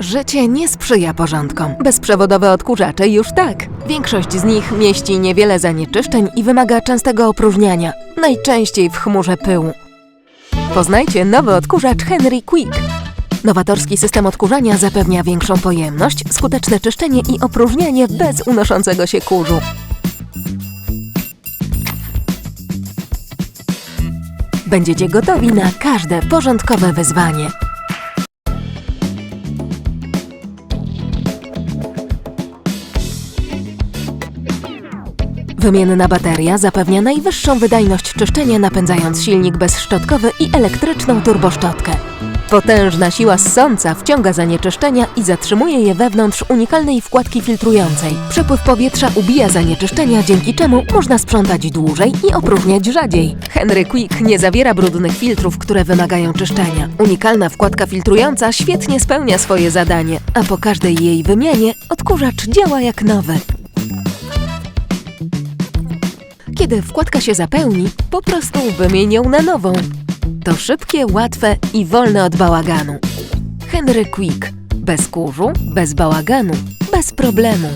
Życie nie sprzyja porządkom. Bezprzewodowe odkurzacze już tak. Większość z nich mieści niewiele zanieczyszczeń i wymaga częstego opróżniania, najczęściej w chmurze pyłu. Poznajcie nowy odkurzacz Henry Quick. Nowatorski system odkurzania zapewnia większą pojemność, skuteczne czyszczenie i opróżnianie bez unoszącego się kurzu. Będziecie gotowi na każde porządkowe wyzwanie. Wymienna bateria zapewnia najwyższą wydajność czyszczenia, napędzając silnik bezszczotkowy i elektryczną turboszczotkę. Potężna siła ssąca wciąga zanieczyszczenia i zatrzymuje je wewnątrz unikalnej wkładki filtrującej. Przepływ powietrza ubija zanieczyszczenia, dzięki czemu można sprzątać dłużej i opróżniać rzadziej. Henry Quick nie zawiera brudnych filtrów, które wymagają czyszczenia. Unikalna wkładka filtrująca świetnie spełnia swoje zadanie, a po każdej jej wymianie odkurzacz działa jak nowy. Kiedy wkładka się zapełni, po prostu wymień ją na nową. To szybkie, łatwe i wolne od bałaganu. Henry Quick. Bez kurzu, bez bałaganu, bez problemu.